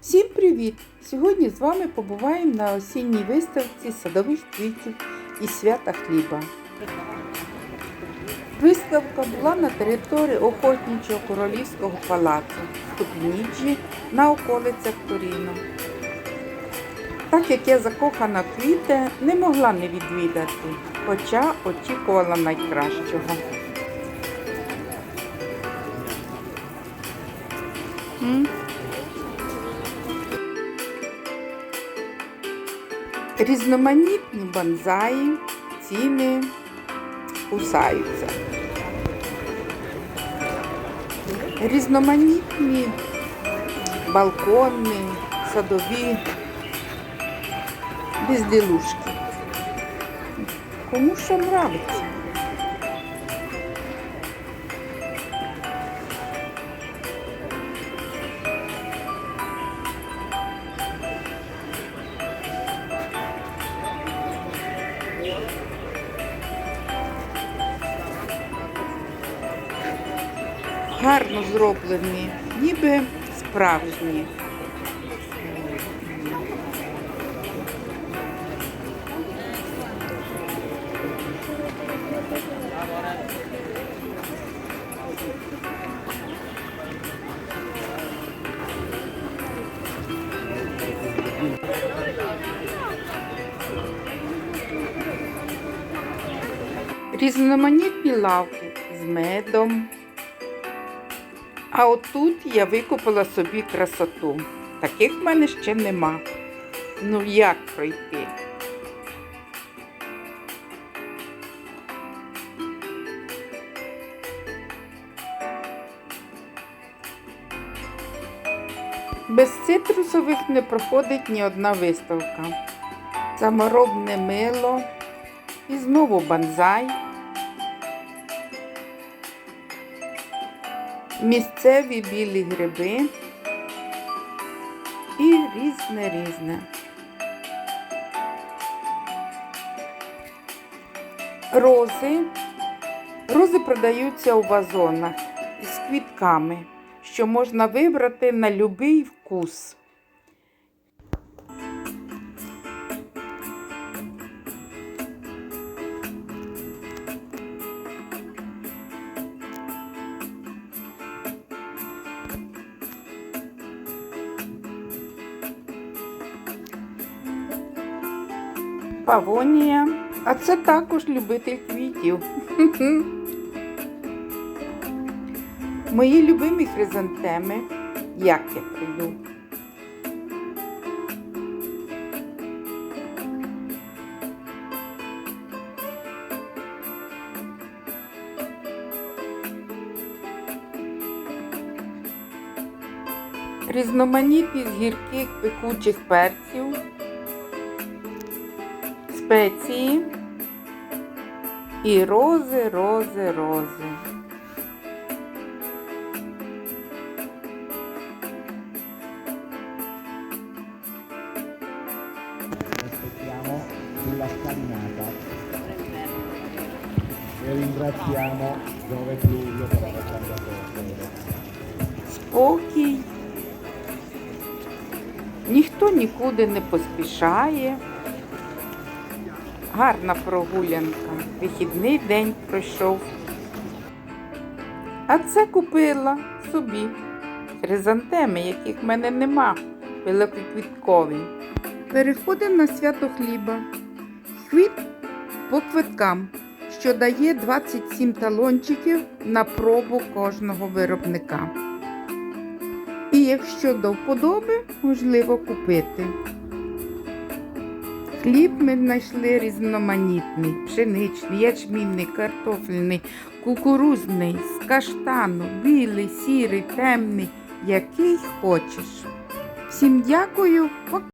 Всім привіт! Сьогодні з вами побуваємо на осінній виставці садових квітів і свята хліба. Виставка була на території охотничого королівського палацу в Ступніджі на околицях Торіно. Так як я закохана в квіти, не могла не відвідати, хоча очікувала найкращого. М? Різноманітні банзаї, ціни кусаються. Різноманітні балкони, садові безділушки. Кому що нравиться. Гарно зроблені, ніби справжні. Різноманітні лавки з медом. А отут я викупила собі красоту. Таких в мене ще нема. Ну як пройти? Без цитрусових не проходить ні одна виставка. Саморобне мило і знову банзай. Місцеві білі гриби і різне різне. Рози. Рози продаються у вазонах з квітками, що можна вибрати на будь-який вкус. Павонія, а це також любитель квітів. Мої любимі хризантеми, як я прийду. Різноманітність гірких пекучих перців спеції і рози, рози, рози. aspettiamo sulla scalinata e ringraziamo Giove Fluvio per aver cambiato. Спокій. Ніхто нікуди не поспішає. Гарна прогулянка. Вихідний день пройшов. А це купила собі. Хризантеми, яких в мене нема, великоквіткові. Переходимо на свято хліба. Хвіт по квиткам, що дає 27 талончиків на пробу кожного виробника. І якщо до вподоби, можливо купити. Хліб ми знайшли різноманітний, пшеничний, ячмінний, картофельний, кукурузний, з каштану, білий, сірий, темний, який хочеш. Всім дякую.